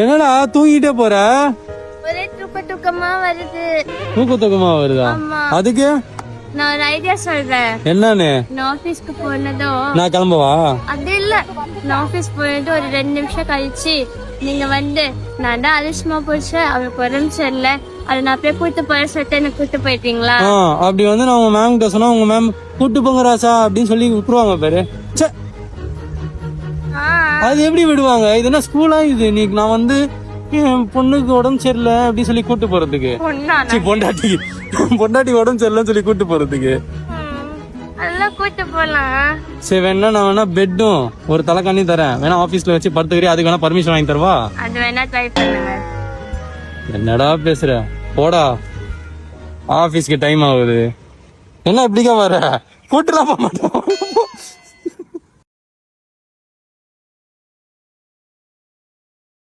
என்னடா தூங்கிட்டே போற? ஒரே தூக்க தூக்கமா வருது. தூக்க தூக்கமா வருதா. அதுக்கு? நான் ஒரு ஐடியா சொல்றேன். என்னன்னு? நான் ஆபீஸ்க்கு போனதும் நான் கிளம்பவா? அது இல்ல. நான் ஆபீஸ் போனது ஒரு ரெண்டு நிமிஷம் கழிச்சு நீங்க வந்து நான் தான் அதிர்ஷ்டமா போச்சு அவளுக்கு உடம்பு சரியில்லை. அதை நான் அப்படியே கூட்டு போற சொல்லிட்டு என்ன கூட்டு போயிட்டீங்களா? அப்படி வந்து நான் உங்க மேம் கிட்ட சொன்னா உங்க மேம் கூட்டு போங்க ராசா அப்படின்னு சொல்லி விட்டுருவாங்க பேரு. ஆ, அது எப்படி விடுவாங்க? இது என்ன ஸ்கூலா இது? இன்னைக்கு நான் வந்து பொண்ணுக்கு உடம்பு சரியில்லை அப்படின்னு சொல்லி கூட்டு போறதுக்கு. பொண்டாட்டி. பொண்டாட்டி உடம்பு சரியில்லைன்னு சொல்லி கூட்டு போறதுக்கு. சரி வேணா நான் வேணா பெட்டும் ஒரு தலைக்காணி தரேன். வேணா ஆபீஸ்ல வச்சு படுத்துக்கிறேன் அதுக்கு வேணா பர்மிஷன் வாங்கி தரவா? என்னடா பேசுற? போடா. ஆபீஸ்க்கு டைம் ஆகுது. என்ன இப்படிக்கா வர கூட்டுலாம் போக மாட்டோம்.